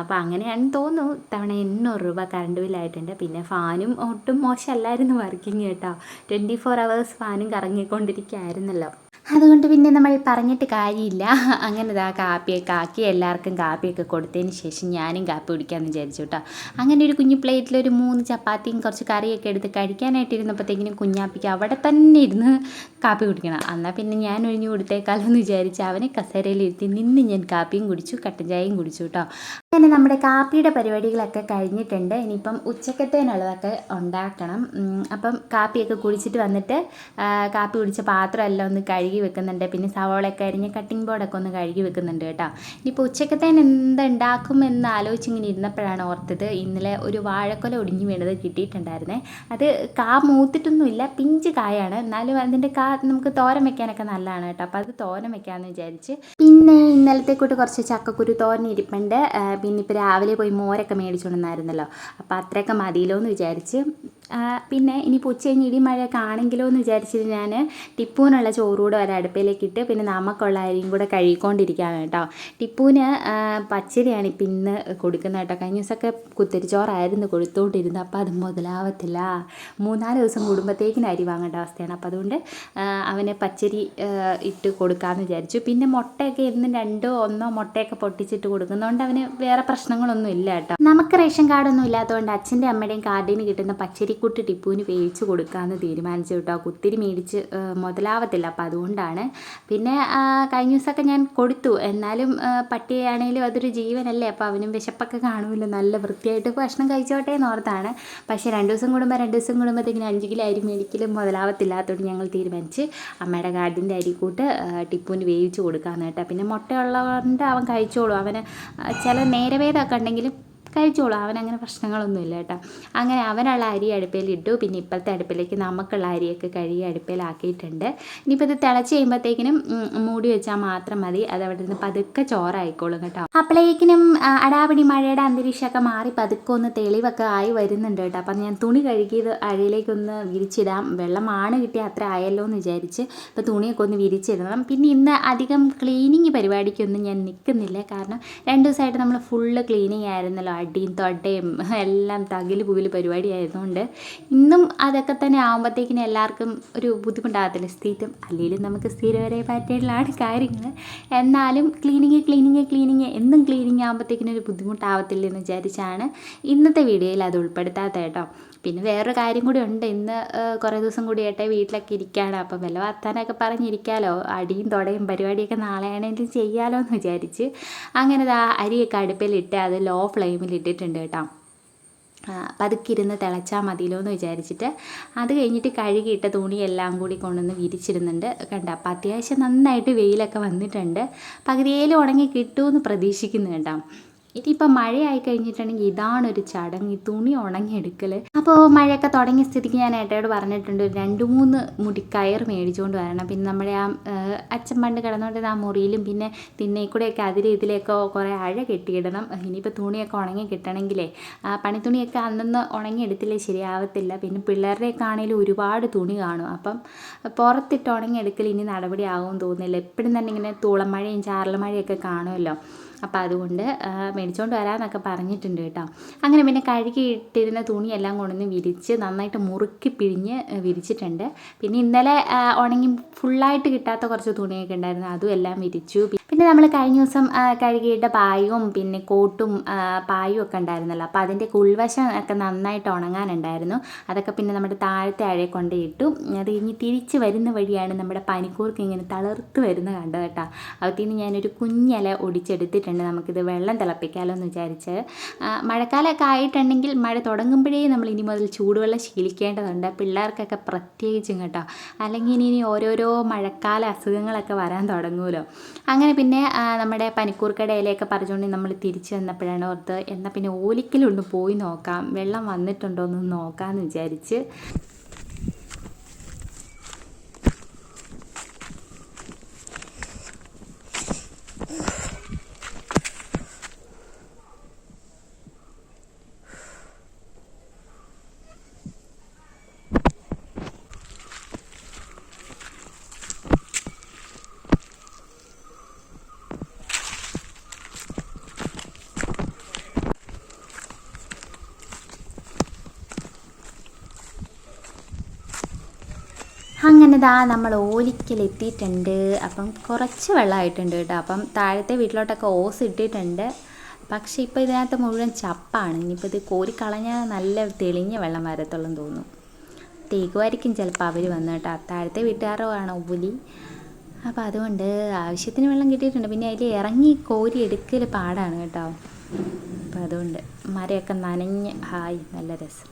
അപ്പോൾ അങ്ങനെയാണെന്ന് തോന്നുന്നു. തവണ എണ്ണൂറ് രൂപ കറണ്ട് ബില്ലായിട്ടുണ്ട് പിന്നെ ഫാനും ഒട്ടും മോശമല്ലായിരുന്നു വർക്കിംഗ് കേട്ടോ. ട്വന്റി ഫോർ അവേഴ്സ് ഫാനും കറങ്ങിക്കൊണ്ടിരിക്കുകയായിരുന്നല്ലോ. അതുകൊണ്ട് പിന്നെ നമ്മൾ പറഞ്ഞിട്ട് കാര്യമില്ല. അങ്ങനെ ഇതാ കാപ്പിയൊക്കെ ആക്കി എല്ലാവർക്കും കാപ്പിയൊക്കെ കൊടുത്തതിന് ശേഷം ഞാനും കാപ്പി കുടിക്കാമെന്ന് വിചാരിച്ചു കേട്ടോ. അങ്ങനെ ഒരു കുഞ്ഞു പ്ലേറ്റിൽ ഒരു മൂന്ന് ചപ്പാത്തിയും കുറച്ച് കറിയൊക്കെ എടുത്ത് കഴിക്കാനായിട്ട് ഇരുന്നപ്പോഴത്തേക്കിനും കുഞ്ഞാപ്പിക്ക് അവിടെ തന്നെ ഇരുന്ന് കാപ്പി കുടിക്കണം. എന്നാൽ പിന്നെ ഞാൻ ഒഴിഞ്ഞു കൊടുത്തേക്കാലോ എന്ന് വിചാരിച്ച് അവനെ കസേരയിലിരുത്തി നിന്ന് ഞാൻ കാപ്പിയും കുടിച്ചു കട്ടൻ ചായയും കുടിച്ചു കേട്ടോ. അങ്ങനെ നമ്മുടെ കാപ്പിയുടെ പരിപാടികളൊക്കെ കഴിഞ്ഞിട്ടുണ്ട്. ഇനിയിപ്പം ഉച്ചക്കത്തേനുള്ളതൊക്കെ ഉണ്ടാക്കണം. അപ്പം കാപ്പിയൊക്കെ കുടിച്ചിട്ട് വന്നിട്ട് കാപ്പി കുടിച്ച പാത്രമെല്ലാം ഒന്ന് കഴുകി വെക്കുന്നുണ്ട്. പിന്നെ സവോളയൊക്കെ അരിഞ്ഞ് കട്ടിംഗ് ബോർഡൊക്കെ ഒന്ന് കഴുകി വെക്കുന്നുണ്ട് കേട്ടോ. ഇനിയിപ്പോൾ ഉച്ചക്കത്തേന് എന്തുണ്ടാക്കും എന്ന് ആലോചിച്ചിങ്ങനെ ഇരുന്നപ്പോഴാണ് ഓർത്തത്. ഇന്നലെ ഒരു വാഴക്കൊല ഒടിഞ്ഞു വീണത് കിട്ടിയിട്ടുണ്ടായിരുന്നേ. അത് കാ മൂത്തിട്ടൊന്നുമില്ല പിഞ്ച് കായാണ്. എന്നാലും അതിന്റെ കാ നമുക്ക് തോരൻ വെക്കാനൊക്കെ നല്ലതാണ് കേട്ടോ. അപ്പോൾ അത് തോരൻ വെക്കാമെന്ന് വിചാരിച്ച്. പിന്നെ ഇന്നലത്തെ കൂട്ട് കുറച്ച് ചക്കക്കുരു തോരൻ ഇരിപ്പുണ്ട്. പിന്നെ ഇപ്പോൾ രാവിലെ പോയി മോരൊക്കെ മേടിച്ചുകൊണ്ടെന്നായിരുന്നല്ലോ അപ്പോൾ അത്രയൊക്കെ മതിയല്ലോ എന്ന് വിചാരിച്ച് പിന്നെ ഇനിയിപ്പോൾ ഉച്ച കഴിഞ്ഞ് ഇടി മഴയൊക്കെ ആണെങ്കിലോ എന്ന് വിചാരിച്ചിട്ട് ഞാൻ ടിപ്പൂനുള്ള ചോറൂടെ ഒരു അടുപ്പിലേക്ക് ഇട്ട് പിന്നെ നമുക്കുള്ള അരിയും കൂടെ കഴുകിക്കൊണ്ടിരിക്കുകയാണ് കേട്ടോ. ടിപ്പൂന് പച്ചരിയാണ് ഇപ്പം ഇന്ന് കൊടുക്കുന്നത് കേട്ടോ. കഴിഞ്ഞ ദിവസമൊക്കെ കുത്തിരിച്ചോറായിരുന്നു കൊടുത്തുകൊണ്ടിരുന്നത് അപ്പോൾ അത് മുതലാവത്തില്ല. മൂന്നാൽ ദിവസം കുടുംബത്തേക്കിന് അരി വാങ്ങേണ്ട അവസ്ഥയാണ്. അപ്പോൾ അതുകൊണ്ട് അവനെ പച്ചരി ഇട്ട് കൊടുക്കാമെന്ന് വിചാരിച്ചു. പിന്നെ മുട്ടയൊക്കെ എന്നും രണ്ടോ ഒന്നോ മുട്ടയൊക്കെ പൊട്ടിച്ചിട്ട് കൊടുക്കുന്നതുകൊണ്ട് അവന് വേറെ പ്രശ്നങ്ങളൊന്നും ഇല്ല കേട്ടോ. നമുക്ക് റേഷൻ കാർഡൊന്നും ഇല്ലാത്തതുകൊണ്ട് അച്ഛന്റെ അമ്മയുടെയും കാർഡിന് കിട്ടുന്ന പച്ചരിക്കുട്ട് ടിപ്പുവിന് വേവിച്ച് കൊടുക്കാമെന്ന് തീരുമാനിച്ചു കേട്ടോ. കുത്തിരി മേടിച്ച് മുതലാവത്തില്ല. അപ്പം അതുകൊണ്ടാണ്. പിന്നെ കഴിഞ്ഞ ദിവസമൊക്കെ ഞാൻ കൊടുത്തു. എന്നാലും പട്ടിയാണെങ്കിലും അതൊരു ജീവനല്ലേ. അപ്പോൾ അവനും വിശപ്പൊക്കെ കാണുമല്ലോ. നല്ല വൃത്തിയായിട്ട് ഭക്ഷണം കഴിച്ചോട്ടെ എന്ന് ഓർത്താണ്. പക്ഷേ രണ്ട് ദിവസം കൂടുമ്പോൾ രണ്ട് ദിവസം കൂടുമ്പോഴത്തേക്കിന് അഞ്ച് കിലോ അരി മേടിക്കലും മുതലാവത്തില്ലാത്തതുകൊണ്ട് ഞങ്ങൾ തീരുമാനിച്ച് അമ്മയുടെ കാർഡിന്റെ അരിക്കൂട്ട് ടിപ്പുവിന് വേവിച്ച് കൊടുക്കാമെന്ന് കേട്ടോ. പിന്നെ മുട്ടയുള്ളതുകൊണ്ട് അവൻ കഴിച്ചോളൂ. അവന് ചില നേരവേദമൊക്കെ ഉണ്ടെങ്കിലും കഴിച്ചോളൂ. അവനങ്ങനെ പ്രശ്നങ്ങളൊന്നുമില്ല കേട്ടോ അങ്ങനെ അവനുള്ള അരി അടുപ്പിലിട്ടു പിന്നെ ഇപ്പോഴത്തെ അടുപ്പിലേക്ക് നമുക്കുള്ള അരിയൊക്കെ കഴുകി അടുപ്പിലാക്കിയിട്ടുണ്ട്. ഇനിയിപ്പോൾ ഇത് തിളച്ച് കഴിയുമ്പോഴത്തേക്കിനും മൂടി വെച്ചാൽ മാത്രം മതി. അത് അവിടെ നിന്ന് പതുക്കെ ചോറായിക്കോളും കേട്ടോ. അപ്പോഴേക്കിനും അടാപിടി മഴയുടെ അന്തരീക്ഷമൊക്കെ മാറി പതുക്കെ ഒന്ന് തെളിവൊക്കെ ആയി വരുന്നുണ്ട് കേട്ടോ. അപ്പം ഞാൻ തുണി കഴുകിയത് അഴയിലേക്കൊന്ന് വിരിച്ചിടാം. വെള്ളമാണ് കിട്ടിയ അത്ര ആയല്ലോ എന്ന് വിചാരിച്ച് ഇപ്പോൾ തുണിയൊക്കെ ഒന്ന് വിരിച്ചിടണം. പിന്നെ ഇന്ന് അധികം ക്ലീനിങ് പരിപാടിക്കൊന്നും ഞാൻ നിൽക്കുന്നില്ല. കാരണം രണ്ട് ദിവസമായിട്ട് നമ്മൾ ഫുള്ള് ക്ലീനിങ് ആയിരുന്നല്ലോ അടിയും തൊട്ടയും എല്ലാം പുകിൽ പരിപാടി ആയതുകൊണ്ട് ഇന്നും അതൊക്കെ തന്നെ ആകുമ്പോഴത്തേക്കിനും എല്ലാവർക്കും ഒരു ബുദ്ധിമുട്ടാകത്തില്ല. സ്ഥിരം അല്ലെങ്കിലും നമുക്ക് സ്ഥിരവരെ പാറ്റേണിലാണ് കാര്യങ്ങൾ എന്നാലും ക്ലീനിങ് ക്ലീനിങ് ക്ലീനിങ് എന്നും ക്ലീനിങ് ആകുമ്പോഴത്തേക്കിനും ഒരു ബുദ്ധിമുട്ടാവത്തില്ല എന്ന് വിചാരിച്ചാണ് ഇന്നത്തെ വീഡിയോയിൽ അത് ഉൾപ്പെടുത്താത്ത കേട്ടോ. പിന്നെ വേറൊരു കാര്യം കൂടി ഉണ്ട്. ഇന്ന് കുറേ ദിവസം കൂടി ഏട്ടെ വീട്ടിലൊക്കെ ഇരിക്കുകയാണ്. അപ്പം വല്ല വർത്താനൊക്കെ പറഞ്ഞിരിക്കാമല്ലോ അടിയും തുടയും പരിപാടിയൊക്കെ നാളെ ആണെങ്കിലും ചെയ്യാമല്ലോ എന്ന് വിചാരിച്ച് അങ്ങനെ ആ അരിയൊക്കെ അടുപ്പിലിട്ട് അത് ലോ ഫ്ലെയിമിൽ ഇട്ടിട്ടുണ്ട് കേട്ടോ. പതുക്കെ ഇരുന്ന് തിളച്ചാൽ മതിയല്ലോ എന്ന് വിചാരിച്ചിട്ട് അത് കഴിഞ്ഞിട്ട് കഴുകിയിട്ട തുണിയെല്ലാം കൂടി കൊണ്ടുവന്ന് വിരിച്ചിരുന്നുണ്ട് കണ്ട അപ്പം അത്യാവശ്യം നന്നായിട്ട് വെയിലൊക്കെ വന്നിട്ടുണ്ട്. പകുതിയേലും ഉണങ്ങി കിട്ടുമെന്ന് പ്രതീക്ഷിക്കുന്നു കേട്ടോ. ഇനിയിപ്പോൾ മഴയായി കഴിഞ്ഞിട്ടുണ്ടെങ്കിൽ ഇതാണൊരു ചടങ്ങ്. ഈ തുണി ഉണങ്ങിയെടുക്കൽ അപ്പോൾ മഴയൊക്കെ തുടങ്ങിയ സ്ഥിതിക്ക് ഞാൻ ഏട്ടയോട് പറഞ്ഞിട്ടുണ്ട് രണ്ട് മൂന്ന് മുടി കയർ മേടിച്ചുകൊണ്ട് വരണം. പിന്നെ നമ്മുടെ ആ അച്ഛൻ പണ്ട് കിടന്നുകൊണ്ടിരുന്ന ആ മുറിയിലും പിന്നെ തിന്നേക്കൂടെയൊക്കെ കൂടെയൊക്കെ അതിൽ ഇതിലേക്ക് കുറേ അഴ കെട്ടിയിടണം. ഇനിയിപ്പോൾ തുണിയൊക്കെ ഉണങ്ങി കിട്ടണമെങ്കിലേ ആ പണിത്തുണിയൊക്കെ അന്നന്ന് ഉണങ്ങിയെടുത്തില്ലേ ശരിയാവത്തില്ല. പിന്നെ പിള്ളേരുടെയൊക്കെ ആണെങ്കിലും ഒരുപാട് തുണി കാണും. അപ്പം പുറത്തിട്ട് ഉണങ്ങിയെടുക്കൽ ഇനി നടപടി ആകുമെന്ന് തോന്നുന്നില്ല. എപ്പോഴും തന്നെ ഇങ്ങനെ തൂളമഴയും ചാറൽ മഴയൊക്കെ കാണുമല്ലോ. അപ്പോൾ അതുകൊണ്ട് മേടിച്ചുകൊണ്ട് വരാമെന്നൊക്കെ പറഞ്ഞിട്ടുണ്ട് കേട്ടോ. അങ്ങനെ പിന്നെ കഴുകിയിട്ടിരുന്ന തുണിയെല്ലാം കൊണ്ടുവന്ന് വിരിച്ച് നന്നായിട്ട് മുറുക്കി പിഴിഞ്ഞ് വിരിച്ചിട്ടുണ്ട്. പിന്നെ ഇന്നലെ ഉണങ്ങി ഫുള്ളായിട്ട് കിട്ടാത്ത കുറച്ച് തുണിയൊക്കെ ഉണ്ടായിരുന്നു. അതും എല്ലാം വിരിച്ചു. പിന്നെ നമ്മൾ കഴിഞ്ഞ ദിവസം കഴുകിയിട്ട പായും പിന്നെ കോട്ടും പായും ഒക്കെ ഉണ്ടായിരുന്നല്ലോ. അപ്പോൾ അതിന്റെ ഉൾവശം ഒക്കെ നന്നായിട്ട് ഉണങ്ങാനുണ്ടായിരുന്നു. അതൊക്കെ പിന്നെ നമ്മുടെ താഴത്തെ അഴയെ കൊണ്ട് ഇട്ടു. അത് കഴിഞ്ഞ് തിരിച്ച് വരുന്ന വഴിയാണ് നമ്മുടെ പനിക്കൂർക്ക് ഇങ്ങനെ തളർത്ത് വരുന്ന കണ്ടത് കേട്ടോ. അതിൽ നിന്ന് ഞാനൊരു കുഞ്ഞല ഒടിച്ചെടുത്തിട്ടുണ്ട്. നമുക്കിത് വെള്ളം തിളപ്പിക്കാമല്ലോ എന്ന് വിചാരിച്ച് മഴക്കാലമൊക്കെ ആയിട്ടുണ്ടെങ്കിൽ മഴ തുടങ്ങുമ്പോഴേ നമ്മൾ ഇനി മുതൽ ചൂടുവെള്ളം ശീലിക്കേണ്ടതുണ്ട്. പിള്ളേർക്കൊക്കെ പ്രത്യേകിച്ചും കേട്ടോ. അല്ലെങ്കിൽ ഇനി ഓരോരോ മഴക്കാല അസുഖങ്ങളൊക്കെ വരാൻ തുടങ്ങുമല്ലോ. അങ്ങനെ പിന്നെ നമ്മുടെ പനിക്കൂർക്കയുടെ ഇലയൊക്കെ പറിച്ചുകൊണ്ട് നമ്മൾ തിരിച്ചു വന്നപ്പോഴാണ് ഓർത്ത് എന്നാൽ പിന്നെ ഓലിക്കലൊന്ന് പോയി നോക്കാം. വെള്ളം വന്നിട്ടുണ്ടോ എന്ന് നോക്കാമെന്ന് വിചാരിച്ച്. അങ്ങനെ ദാ നമ്മൾ ഓലിക്കൽ എത്തിയിട്ടുണ്ട് അപ്പം കുറച്ച് വെള്ളമായിട്ടുണ്ട് കേട്ടോ. അപ്പം താഴത്തെ വീട്ടിലോട്ടൊക്കെ ഓസ് ഇട്ടിട്ടുണ്ട്. പക്ഷേ ഇപ്പോൾ ഇതിനകത്ത് മുഴുവൻ ചപ്പാണ്. ഇനിയിപ്പോൾ ഇത് കോരിക്കളഞ്ഞാൽ നല്ല തെളിഞ്ഞ വെള്ളം വരത്തുള്ളൂ തോന്നുന്നു. തേക്കുമായിരിക്കും ചിലപ്പോൾ അവർ വന്നു കേട്ടോ. താഴത്തെ വീട്ടുകാരോ ആണ് ഓലി. അപ്പം അതുകൊണ്ട് ആവശ്യത്തിന് വെള്ളം കിട്ടിയിട്ടുണ്ട്. പിന്നെ അതിൽ ഇറങ്ങി കോരി എടുക്കൽ പാടാണ് കേട്ടോ. അപ്പം അതുകൊണ്ട് മരമൊക്കെ നനഞ്ഞ് ഹായ് നല്ല രസം.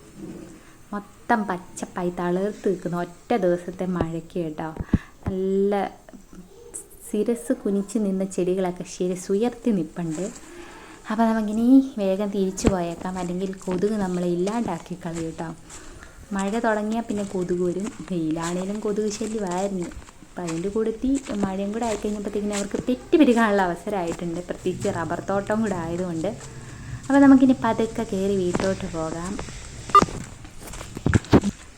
മൊത്തം പച്ചപ്പായി തളിർത്ത് നിൽക്കുന്ന ഒറ്റ ദിവസത്തെ മഴയ്ക്ക് കേട്ടോ. നല്ല ശിരസ് കുനിച്ച് നിന്ന ചെടികളൊക്കെ ശിരസ് ഉയർത്തി നിൽപ്പുണ്ട് അപ്പോൾ നമുക്കിനി വേഗം തിരിച്ചു പോയേക്കാം. അല്ലെങ്കിൽ കൊതുക് നമ്മളെ ഇല്ലാണ്ടാക്കി കളയും കേട്ടോ. മഴ തുടങ്ങിയാൽ പിന്നെ കൊതുക് വരും. വെയിലാണേലും കൊതുക് ശല്യമായിരുന്നു. അപ്പം അതിന്റെ കൂടത്തി മഴയും കൂടെ ആയിക്കഴിഞ്ഞപ്പോഴത്തേക്കിനും അവർക്ക് തെറ്റി പെരുകാനുള്ള അവസരമായിട്ടുണ്ട്. പ്രത്യേകിച്ച് റബ്ബർ തോട്ടം കൂടെ ആയതുകൊണ്ട്. അപ്പോൾ നമുക്കിനി പതുക്കെ കയറി വീട്ടിലോട്ട് പോകാം.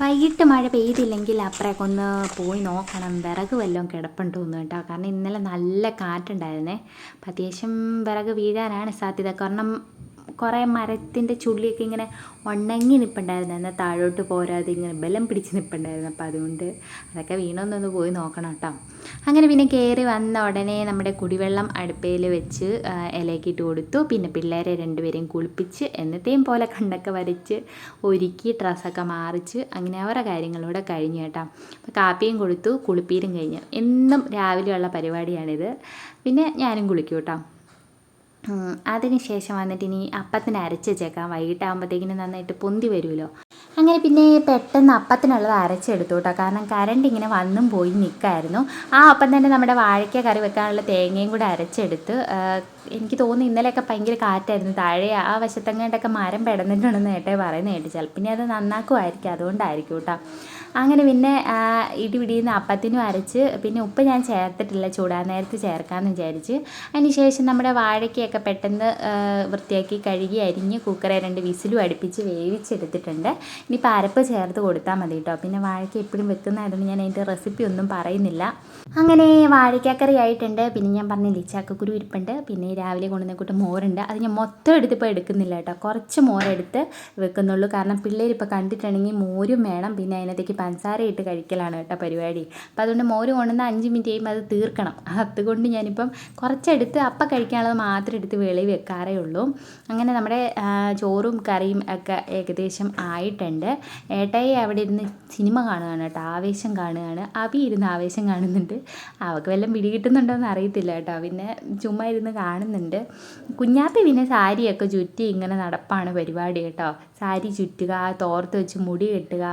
വൈകിട്ട് മഴ പെയ്തില്ലെങ്കിൽ അപ്പുറമൊക്കെ ഒന്ന് പോയി നോക്കണം. വിറക് വല്ലതും കിടപ്പുണ്ടോ എന്ന് കേട്ടോ. കാരണം ഇന്നലെ നല്ല കാറ്റുണ്ടായിരുന്നേ. അപ്പം അത്യാവശ്യം വിറക് വീഴാനാണ് സാധ്യത. കാരണം കുറേ മരത്തിന്റെ ചുള്ളിയൊക്കെ ഇങ്ങനെ ഉണങ്ങി നിൽപ്പുണ്ടായിരുന്നു എന്നാൽ താഴോട്ട് പോരാതെ ഇങ്ങനെ ബലം പിടിച്ച് നിൽപ്പുണ്ടായിരുന്നു അപ്പോൾ അതുകൊണ്ട് അതൊക്കെ വീണൊന്നൊന്ന് പോയി നോക്കണം കേട്ടോ. അങ്ങനെ പിന്നെ കയറി വന്ന ഉടനെ നമ്മുടെ കുടിവെള്ളം അടുപ്പയിൽ വെച്ച് ആ, ഇട്ട് കൊടുത്തു. പിന്നെ പിള്ളേരെ രണ്ടുപേരെയും കുളിപ്പിച്ച് എന്നത്തെയും പോലെ കണ്ണൊക്കെ വരച്ച് ഒരുക്കി ഡ്രസ്സൊക്കെ മാറിച്ച് അങ്ങനെ അവരുടെ കാര്യങ്ങളൂടെ കഴിഞ്ഞു കേട്ടോ. അപ്പോൾ കാപ്പിയും കൊടുത്തു കുളിപ്പീരും കഴിഞ്ഞു. എന്നും രാവിലെയുള്ള പരിപാടിയാണിത്. പിന്നെ ഞാനും കുളിക്കൂട്ടോ അതിന് ശേഷം വന്നിട്ട് ഇനി അപ്പത്തിന് അരച്ച് വെച്ചേക്കാം. വൈകിട്ടാകുമ്പോഴത്തേക്കിനും നന്നായിട്ട് പൊന്തി വരുമല്ലോ. അങ്ങനെ പിന്നെ പെട്ടെന്ന് അപ്പത്തിനുള്ളത് അരച്ചെടുത്തു കേട്ടോ കാരണം കറണ്ട് ഇങ്ങനെ വന്നും പോയി നിൽക്കായിരുന്നു ആ അപ്പം തന്നെ നമ്മുടെ വാഴയ്ക്ക കറി വെക്കാനുള്ള തേങ്ങയും കൂടെ അരച്ചെടുത്ത് എനിക്ക് തോന്നുന്നു ഇന്നലെയൊക്കെ ഭയങ്കര കാറ്റായിരുന്നു. താഴെ ആ വശത്തെങ്ങാണ്ടൊക്കെ മരം പെടന്നിട്ടുണ്ടെന്ന് ഏട്ടേ പറയുന്നത് കേട്ട്. ചിലപ്പോൾ പിന്നെ അത് നന്നാക്കുമായിരിക്കും. അതുകൊണ്ടായിരിക്കും കേട്ടോ. അങ്ങനെ പിന്നെ ഇടിപിടിയുന്ന അപ്പത്തിനും അരച്ച് പിന്നെ ഉപ്പ് ഞാൻ ചേർത്തിട്ടില്ല ചൂടാൻ നേരത്ത് ചേർക്കാമെന്ന് വിചാരിച്ച്. അതിന് ശേഷം നമ്മുടെ വാഴയ്ക്കൊക്കെ പെട്ടെന്ന് വൃത്തിയാക്കി കഴുകി അരിഞ്ഞ് കുക്കറെ രണ്ട് വിസിലും അടുപ്പിച്ച് വേവിച്ചെടുത്തിട്ടുണ്ട്. ഇനിയിപ്പോൾ അരപ്പ് ചേർത്ത് കൊടുത്താൽ മതി കേട്ടോ പിന്നെ വാഴയ്ക്ക എപ്പോഴും വെക്കുന്നതായതുകൊണ്ട് ഞാൻ അതിന്റെ റെസിപ്പി ഒന്നും പറയുന്നില്ല. അങ്ങനെ വാഴയ്ക്കക്കറി ആയിട്ടുണ്ട്. പിന്നെ ഞാൻ പറഞ്ഞില്ലേ ചക്കക്കുരു ഇരിപ്പുണ്ട്. പിന്നെ രാവിലെ കൊണ്ടുവന്ന കൂട്ട് മോരുണ്ട്. അത് ഞാൻ മൊത്തം എടുത്തിപ്പോൾ എടുക്കുന്നില്ല കേട്ടോ കുറച്ച് മോരെടുത്ത് വെക്കുന്നുള്ളൂ. കാരണം പിള്ളേർ ഇപ്പോൾ കണ്ടിട്ടുണ്ടെങ്കിൽ മോരും വേണം. പിന്നെ അതിനകത്തേക്ക് പഞ്ചസാര ഇട്ട് കഴിക്കലാണ് കേട്ടോ പരിപാടി. അപ്പോൾ അതുകൊണ്ട് മോര് കൊണ്ടുവന്ന അഞ്ച് മിനിറ്റ് കഴിയുമ്പോൾ അത് തീർക്കണം. അതുകൊണ്ട് ഞാനിപ്പം കുറച്ചെടുത്ത് അപ്പം കഴിക്കാനുള്ളത് മാത്രം എടുത്ത് വെളി വെക്കാറേ ഉള്ളൂ. അങ്ങനെ നമ്മുടെ ചോറും കറിയും ഒക്കെ ഏകദേശം ആയിട്ടുണ്ട്. ഏട്ടായി അവിടെ ഇരുന്ന് സിനിമ കാണുകയാണ് കേട്ടോ. ആവേശം കാണുകയാണ്. അവി ഇരുന്ന് ആവേശം കാണുന്നുണ്ട്. അവൾക്ക് വല്ലതും പിടി എന്ന് അറിയത്തില്ല കേട്ടോ. പിന്നെ ചുമ്മാ ഇരുന്ന് കാണുന്നുണ്ട്. കുഞ്ഞാപ്പി പിന്നെ സാരിയൊക്കെ ചുറ്റി ഇങ്ങനെ നടപ്പാണ് പരിപാടി കേട്ടോ. സാരി ചുറ്റുക തോർത്ത് വെച്ച് മുടി കെട്ടുക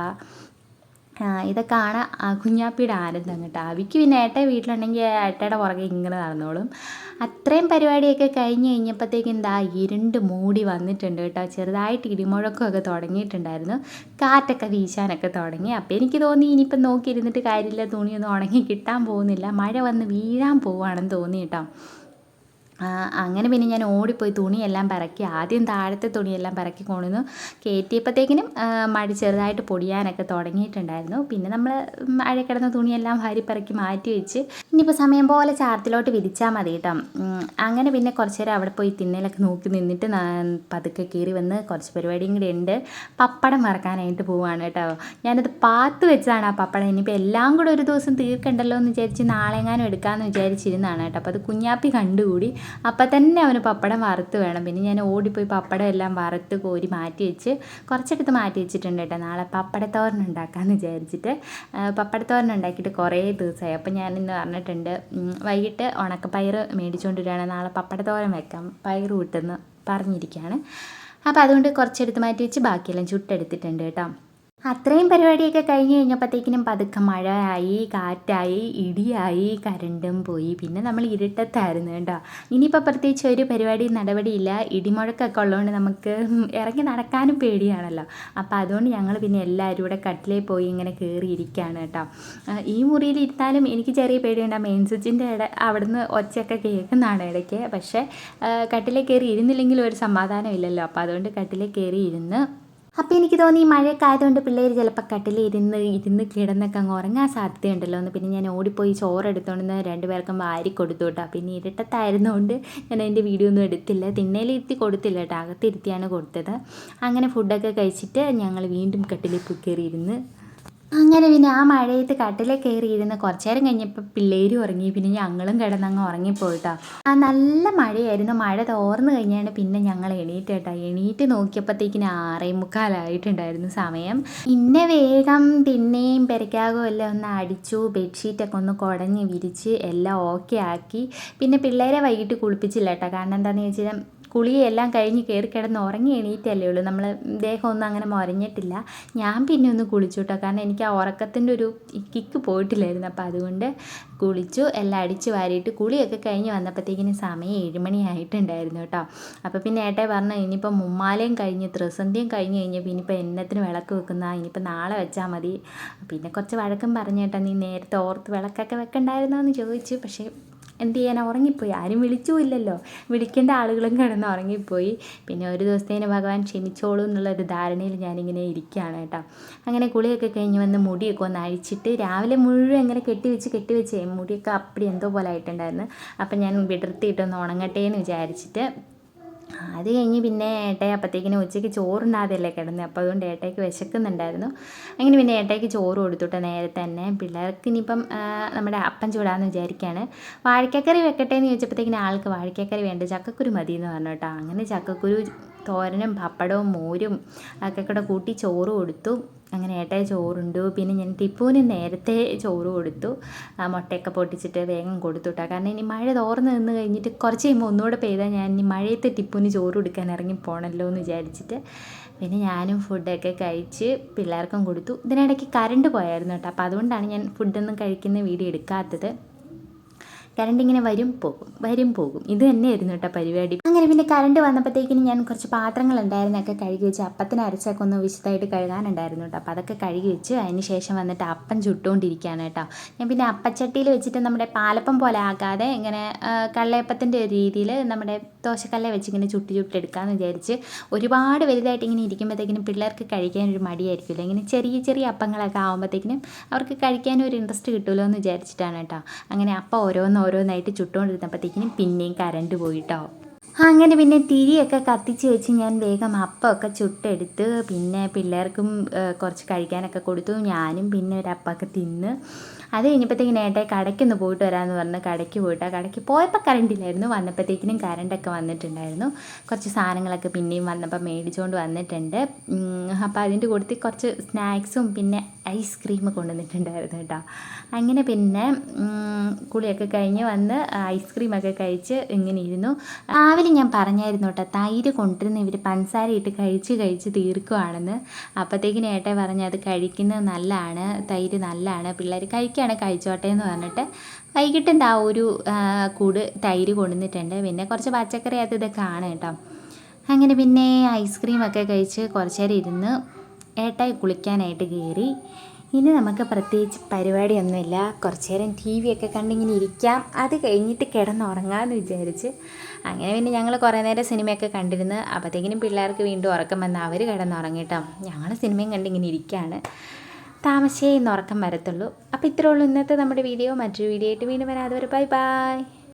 ഇതൊക്കെയാണ് കുഞ്ഞാപ്പിയുടെ ആനന്ദം കേട്ടോ. അവിക്ക് പിന്നെ ഏട്ട വീട്ടിലുണ്ടെങ്കിൽ ഏട്ടയുടെ പുറകെ ഇങ്ങനെ നടന്നോളും. അത്രയും പരിപാടിയൊക്കെ കഴിഞ്ഞ് കഴിഞ്ഞപ്പോഴത്തേക്കും എന്താ ഇരുണ്ട് മൂടി വന്നിട്ടുണ്ട് കേട്ടോ. ചെറുതായിട്ട് ഇടിമുഴക്കമൊക്കെ തുടങ്ങിയിട്ടുണ്ടായിരുന്നു. കാറ്റൊക്കെ വീശാനൊക്കെ തുടങ്ങി. അപ്പോൾ എനിക്ക് തോന്നി ഇനിയിപ്പം നോക്കിയിരുന്നിട്ട് കാര്യമില്ല തുണിയൊന്നും ഉണങ്ങി കിട്ടാൻ പോകുന്നില്ല. മഴ വന്ന് വീഴാൻ പോവുകയാണെന്ന് തോന്നി കേട്ടോ. അങ്ങനെ പിന്നെ ഞാൻ ഓടിപ്പോയി തുണിയെല്ലാം പറക്കി ആദ്യം താഴത്തെ തുണിയെല്ലാം പറക്കി കൊണ്ടുവന്നു. കയറ്റിയപ്പോഴത്തേക്കിനും മഴ ചെറുതായിട്ട് പൊടിയാനൊക്കെ തുടങ്ങിയിട്ടുണ്ടായിരുന്നു. പിന്നെ നമ്മൾ മഴ കിടന്ന തുണിയെല്ലാം വാരി പറക്കി മാറ്റി വെച്ച് ഇനിയിപ്പോൾ സമയം പോലെ ചാർത്തിലോട്ട് വിരിച്ചാൽ മതി കേട്ടോ. അങ്ങനെ പിന്നെ കുറച്ച് നേരം അവിടെ പോയി തിന്നലൊക്കെ നോക്കി നിന്നിട്ട് പതുക്കെ കയറി വന്ന് കുറച്ച് പരിപാടിയും കൂടി ഉണ്ട്. പപ്പടം വറക്കാനായിട്ട് പോവുകയാണ് കേട്ടോ. ഞാനത് പാത്ത് വെച്ചതാണ് ആ പപ്പടം. ഇനിയിപ്പോൾ എല്ലാം കൂടെ ഒരു ദിവസം തീർക്കണ്ടല്ലോ എന്ന് വിചാരിച്ച് നാളെങ്ങാനും എടുക്കാമെന്ന് വിചാരിച്ചിരുന്നതാണ് കേട്ടോ. അപ്പോൾ അത് കുഞ്ഞാപ്പി കണ്ടുകൂടി. അപ്പം തന്നെ അവന് പപ്പടം വറുത്ത് വേണം. പിന്നെ ഞാൻ ഓടിപ്പോയി പപ്പടം എല്ലാം വറുത്ത് കോരി മാറ്റി വെച്ച് കുറച്ചെടുത്ത് മാറ്റി വെച്ചിട്ടുണ്ട് കേട്ടോ. നാളെ പപ്പടത്തോരൻ ഉണ്ടാക്കാമെന്ന് വിചാരിച്ചിട്ട്. പപ്പടത്തോരൻ ഉണ്ടാക്കിയിട്ട് കുറേ ദിവസമായി. അപ്പോൾ ഞാൻ ഇന്ന് പറഞ്ഞിട്ടുണ്ട് ഉം, വൈകിട്ട് ഉണക്കപ്പയർ മേടിച്ചുകൊണ്ട് നാളെ പപ്പടത്തോരൻ വെക്കാം. പയർ കൂട്ടെന്ന് പറഞ്ഞിരിക്കുകയാണ്. അപ്പോൾ അതുകൊണ്ട് കുറച്ചെടുത്ത് മാറ്റി വെച്ച് ബാക്കിയെല്ലാം ചുട്ടെടുത്തിട്ടുണ്ട് കേട്ടോ. അത്രയും പരിപാടിയൊക്കെ കഴിഞ്ഞ് കഴിഞ്ഞപ്പോഴത്തേക്കിനും പതുക്കെ മഴയായി കാറ്റായി ഇടിയായി കരണ്ടും പോയി. പിന്നെ നമ്മൾ ഇരുട്ടത്തായിരുന്നു കേട്ടോ. ഇനിയിപ്പോൾ പ്രത്യേകിച്ച് ഒരു പരിപാടി നടപടിയില്ല. ഇടിമുഴക്കൊക്കെ ഉള്ളതുകൊണ്ട് നമുക്ക് ഇറങ്ങി നടക്കാനും പേടിയാണല്ലോ. അപ്പോൾ അതുകൊണ്ട് ഞങ്ങൾ പിന്നെ എല്ലാവരും കൂടെ കട്ടിലേ പോയി ഇങ്ങനെ കയറിയിരിക്കുകയാണ് കേട്ടോ. ഈ മുറിയിൽ ഇരുത്താലും എനിക്ക് ചെറിയ പേടിയുണ്ട്. മെയിൻ സ്വിച്ചിന്റെ ഇട അവിടുന്ന് ഒച്ചയൊക്കെ കേൾക്കുന്നതാണ് ഇടയ്ക്ക്. പക്ഷേ കട്ടിലേ കയറി ഇരുന്നില്ലെങ്കിലും ഒരു സമാധാനം ഇല്ലല്ലോ. അപ്പോൾ അതുകൊണ്ട് കട്ടിലേ കയറി ഇരുന്ന് അപ്പോൾ എനിക്ക് തോന്നി ഈ മഴയൊക്കെ ആയതുകൊണ്ട് പിള്ളേർ ചിലപ്പോൾ കട്ടിൽ ഇരുന്ന് ഇരുന്ന് കിടന്നൊക്കെ അങ്ങ് ഉറങ്ങാൻ സാധ്യതയുണ്ടല്ലോ എന്ന്. പിന്നെ ഞാൻ ഓടിപ്പോയി ചോറ് രണ്ട് രണ്ടുപേർക്കും വാരി കൊടുത്തു കേട്ടോ. പിന്നെ ഇരട്ടത്തായിരുന്നുകൊണ്ട് ഞാൻ അതിന്റെ വീഡിയോ ഒന്നും എടുത്തില്ല. തിണ്ണയിലിരുത്തി കൊടുത്തില്ല കേട്ടോ. അകത്തിരുത്തിയാണ് കൊടുത്തത്. അങ്ങനെ ഫുഡൊക്കെ കഴിച്ചിട്ട് ഞങ്ങൾ വീണ്ടും കട്ടിലിൽ പോയി കയറിയിരുന്ന് അങ്ങനെ പിന്നെ ആ മഴയത്ത് കട്ടിലെ കയറി ഇരുന്ന് കുറച്ചു നേരം കഴിഞ്ഞപ്പോൾ പിള്ളേരും ഉറങ്ങി. പിന്നെ ഞങ്ങളും കിടന്നങ്ങ് ഉറങ്ങിപ്പോയിട്ടോ. ആ നല്ല മഴയായിരുന്നു. മഴ തോർന്നു കഴിഞ്ഞാണ് പിന്നെ ഞങ്ങൾ എണീറ്റ് കേട്ടോ. എണീറ്റ് നോക്കിയപ്പോഴത്തേക്കിന് ആറേ മുക്കാലായിട്ടുണ്ടായിരുന്നു സമയം. പിന്നെ വേഗം പിന്നെയും പെരക്കാകും എല്ലാം ഒന്ന് അടിച്ചു ബെഡ്ഷീറ്റൊക്കെ ഒന്ന് കുടഞ്ഞ് വിരിച്ച് എല്ലാം ഓക്കെ ആക്കി. പിന്നെ പിള്ളേരെ വൈകിട്ട് കുളിപ്പിച്ചില്ല കേട്ടോ. കാരണം എന്താണെന്ന് വെച്ചാൽ കുളിയെല്ലാം കഴിഞ്ഞ് കയറി കിടന്ന് ഉറങ്ങി എണീറ്റല്ലേ ഉള്ളൂ. നമ്മൾ ദേഹമൊന്നും അങ്ങനെ മുരഞ്ഞിട്ടില്ല. ഞാൻ പിന്നെ ഒന്ന് കുളിച്ചു കേട്ടോ. കാരണം എനിക്ക് ആ ഉറക്കത്തിന്റെ ഒരു കിക്ക് പോയിട്ടില്ലായിരുന്നു. അപ്പോൾ അതുകൊണ്ട് കുളിച്ചു എല്ലാം അടിച്ച് വാരിയിട്ട് കുളിയൊക്കെ കഴിഞ്ഞ് വന്നപ്പോഴത്തേക്കിന് സമയം ഏഴുമണിയായിട്ടുണ്ടായിരുന്നു കേട്ടോ. അപ്പോൾ പിന്നെ ഏട്ടായി പറഞ്ഞു ഇനിയിപ്പോൾ മുമ്മാലയും കഴിഞ്ഞ് ത്രിസന്ധ്യം കഴിഞ്ഞ് കഴിഞ്ഞപ്പോൾ ഇനിയിപ്പോൾ എന്നത്തിന് വിളക്ക് വെക്കുന്ന ഇനിയിപ്പോൾ നാളെ വെച്ചാൽ മതി. പിന്നെ കുറച്ച് വഴക്കം പറഞ്ഞു കേട്ടോ നീ നേരത്തെ ഓർത്ത് വിളക്കൊക്കെ വെക്കണ്ടായിരുന്നോ? എന്ന് ചോദിച്ചു. പക്ഷേ എന്ത് ചെയ്യാൻ ഉറങ്ങിപ്പോയി. ആരും വിളിച്ചുമില്ലല്ലോ വിളിക്കേണ്ട ആളുകളും കിടന്ന് ഉറങ്ങിപ്പോയി. പിന്നെ ഒരു ദിവസത്തേന് ഭഗവാൻ ക്ഷമിച്ചോളൂ എന്നുള്ളൊരു ധാരണയിൽ ഞാനിങ്ങനെ ഇരിക്കുകയാണ് കേട്ടോ. അങ്ങനെ കുളിയൊക്കെ കഴിഞ്ഞ് വന്ന് മുടിയൊക്കെ ഒന്ന് അഴിച്ചിട്ട് രാവിലെ മുഴുവൻ ഇങ്ങനെ കെട്ടിവെച്ച് കെട്ടിവെച്ച് മുടിയൊക്കെ അപ്പടി എന്തോ പോലെ ആയിട്ടുണ്ടായിരുന്നു. അപ്പം ഞാൻ വിടർത്തിയിട്ടൊന്ന് ഉണങ്ങട്ടെ എന്ന് വിചാരിച്ചിട്ട് അത് കഴിഞ്ഞ് പിന്നെ ഏട്ടയെ അപ്പോഴത്തേക്കിനും ഉച്ചയ്ക്ക് ചോറുണ്ടാകത്തില്ലേ കിടന്ന്. അപ്പോൾ അതുകൊണ്ട് ഏട്ടയ്ക്ക് വിശക്കുന്നുണ്ടായിരുന്നു. അങ്ങനെ പിന്നെ ഏട്ടയ്ക്ക് ചോറ് കൊടുത്തുട്ട് നേരെ തന്നെ പിള്ളേർക്ക് ഇനിയിപ്പം നമ്മുടെ അപ്പം ചൂടാന്ന് വിചാരിക്കുകയാണ് വാഴക്കക്കറി വെക്കട്ടെ എന്ന് ചോദിച്ചപ്പോഴത്തേക്കിന് ആൾക്ക് വാഴക്കക്കറി വേണ്ട ചക്കക്കുരു മതി എന്ന് പറഞ്ഞു കേട്ടോ. അങ്ങനെ ചക്കക്കുരു തോരനും പപ്പടവും മോരും ഒക്കെ കൂടെ കൂട്ടി ചോറ് കൊടുത്തു. അങ്ങനെ ഏട്ടായി ചോറുണ്ടു. പിന്നെ ഞാൻ ടിപ്പുവിന് നേരത്തെ ചോറ് കൊടുത്തു. ആ മുട്ടയൊക്കെ പൊട്ടിച്ചിട്ട് വേഗം കൊടുത്തു കേട്ടോ കാരണം ഇനി മഴ തോർന്ന് നിന്ന് കഴിഞ്ഞിട്ട് കുറച്ച് കഴിയുമ്പോൾ ഒന്നുകൂടെ പെയ്താൽ ഞാൻ ഇനി മഴയത്ത് ടിപ്പുവിന് ചോറ് കൊടുക്കാൻ ഇറങ്ങി പോകണമല്ലോ എന്ന് വിചാരിച്ചിട്ട് പിന്നെ ഞാനും ഫുഡൊക്കെ കഴിച്ച് പിള്ളേർക്കും കൊടുത്തു. ഇതിനിടയ്ക്ക് കറണ്ട് പോയായിരുന്നു കേട്ടോ അപ്പോൾ അതുകൊണ്ടാണ് ഞാൻ ഫുഡൊന്നും കഴിക്കുന്ന വീഡിയോ എടുക്കാത്തത്. കറണ്ട് ഇങ്ങനെ വരും പോകും വരും പോകും. ഇത് തന്നെയായിരുന്നു കേട്ടോ പരിപാടി. അങ്ങനെ പിന്നെ കറണ്ട് വന്നപ്പോഴത്തേക്കിന് ഞാൻ കുറച്ച് പാത്രങ്ങൾ ഉണ്ടായിരുന്നൊക്കെ കഴുകി വെച്ച് അപ്പത്തിന് അരച്ചൊക്കെ ഒന്ന് വിശദമായിട്ട് കഴുകാനുണ്ടായിരുന്നു കേട്ടോ. അപ്പോൾ അതൊക്കെ കഴുകി വെച്ച് അതിന് ശേഷം വന്നിട്ട് അപ്പം ചുട്ടുകൊണ്ടിരിക്കുകയാണ് കേട്ടോ. ഞാൻ പിന്നെ അപ്പച്ചട്ടിയിൽ വെച്ചിട്ട് നമ്മുടെ പാലപ്പം പോലെ ആകാതെ ഇങ്ങനെ കള്ളയപ്പത്തിന്റെ ഒരു രീതിയിൽ നമ്മുടെ ദോശക്കല്ലെ വെച്ച് ഇങ്ങനെ ചുട്ടി ചുട്ടെടുക്കാമെന്ന് വിചാരിച്ച് ഒരുപാട് വലുതായിട്ട് ഇങ്ങനെ ഇരിക്കുമ്പോഴത്തേക്കിനും പിള്ളേർക്ക് കഴിക്കാൻ ഒരു മടിയായിരിക്കില്ല ഇങ്ങനെ ചെറിയ ചെറിയ അപ്പങ്ങളൊക്കെ ആകുമ്പോഴത്തേക്കിനും അവർക്ക് കഴിക്കാനും ഒരു ഇൻട്രസ്റ്റ് കിട്ടുമല്ലോ എന്ന് വിചാരിച്ചിട്ടാണ് കേട്ടോ. അങ്ങനെ അപ്പം ഓരോന്ന് ഓരോന്നായിട്ട് ചുട്ടുകൊണ്ടിരുന്നപ്പോഴത്തേക്കിനും പിന്നെയും കറണ്ട് പോയിട്ടോ. അങ്ങനെ പിന്നെ തിരിയൊക്കെ കത്തിച്ച് വെച്ച് ഞാൻ വേഗം അപ്പമൊക്കെ ചുട്ടെടുത്ത് പിന്നെ പിള്ളേർക്കും കുറച്ച് കഴിക്കാനൊക്കെ കൊടുത്തു. ഞാനും പിന്നെ ഒരു അപ്പമൊക്കെ തിന്ന് അത് കഴിഞ്ഞപ്പോഴത്തേക്കിനും ഏട്ടായി കടയ്ക്കൊന്ന് പോയിട്ട് വരാമെന്ന് പറഞ്ഞ് കടയ്ക്ക് പോയിട്ട് കടയ്ക്ക് പോയപ്പോൾ കറണ്ടില്ലായിരുന്നു വന്നപ്പോഴത്തേക്കിനും കറണ്ടൊക്കെ വന്നിട്ടുണ്ടായിരുന്നു. കുറച്ച് സാധനങ്ങളൊക്കെ പിന്നെയും വന്നപ്പോൾ മേടിച്ചുകൊണ്ട് വന്നിട്ടുണ്ട്. അപ്പോൾ അതിന്റെ കൂട്ടത്തിൽ കുറച്ച് സ്നാക്സും പിന്നെ ഐസ്ക്രീം കൊണ്ടുവന്നിട്ടുണ്ടായിരുന്നു കേട്ടോ. അങ്ങനെ പിന്നെ കുളിയൊക്കെ കഴിഞ്ഞ് വന്ന് ഐസ്ക്രീമൊക്കെ കഴിച്ച് ഇങ്ങനെ ഇരുന്നു. രാവിലെ ഞാൻ പറഞ്ഞായിരുന്നു കേട്ടോ തൈര് കൊണ്ടിരുന്ന ഇവർ പഞ്ചസാര ഇട്ട് കഴിച്ച് കഴിച്ച് തീർക്കുവാണെന്ന്. അപ്പോഴത്തേക്കിനും ഏട്ടായി പറഞ്ഞു അത് കഴിക്കുന്നത് നല്ലതാണ് തൈര് നല്ലതാണ് പിള്ളേർ കഴിക്കുകയാണെങ്കിൽ കഴിച്ചോട്ടെ എന്ന് പറഞ്ഞിട്ട് വൈകിട്ടിന്റെ ആ ഒരു കൂട് തൈര് കൊണ്ടുവന്നിട്ടുണ്ട്. പിന്നെ കുറച്ച് പച്ചക്കറി അത് ഇതൊക്കെ ആണ് കേട്ടോ. അങ്ങനെ പിന്നെ ഐസ്ക്രീമൊക്കെ കഴിച്ച് കുറച്ച് നേരം ഇരുന്ന് ഏട്ടായി കുളിക്കാനായിട്ട് കയറി. ഇനി നമുക്ക് പ്രത്യേകിച്ച് പരിപാടിയൊന്നുമില്ല. കുറച്ച് നേരം ടി വി ഒക്കെ കണ്ടിങ്ങനെ ഇരിക്കാം. അത് കഴിഞ്ഞിട്ട് കിടന്നുറങ്ങാമെന്ന് വിചാരിച്ച്. അങ്ങനെ പിന്നെ ഞങ്ങൾ കുറേ നേരം സിനിമയൊക്കെ കണ്ടിരുന്ന് അപ്പോഴത്തേക്കിനും പിള്ളേർക്ക് വീണ്ടും ഉറക്കം വന്ന് അവർ കിടന്നുറങ്ങിട്ടോ ഞങ്ങൾ സിനിമയും കണ്ടിങ്ങനെ ഇരിക്കുകയാണ് താമസിച്ചേ ഇന്ന് ഉറക്കം വരത്തുള്ളൂ. അപ്പോൾ ഇത്രേ ഉള്ളൂ ഇന്നത്തെ നമ്മുടെ വീഡിയോ. മറ്റൊരു വീഡിയോ ആയിട്ട് വീണ്ടും വരാം. അതുവരെ ബൈ ബൈ.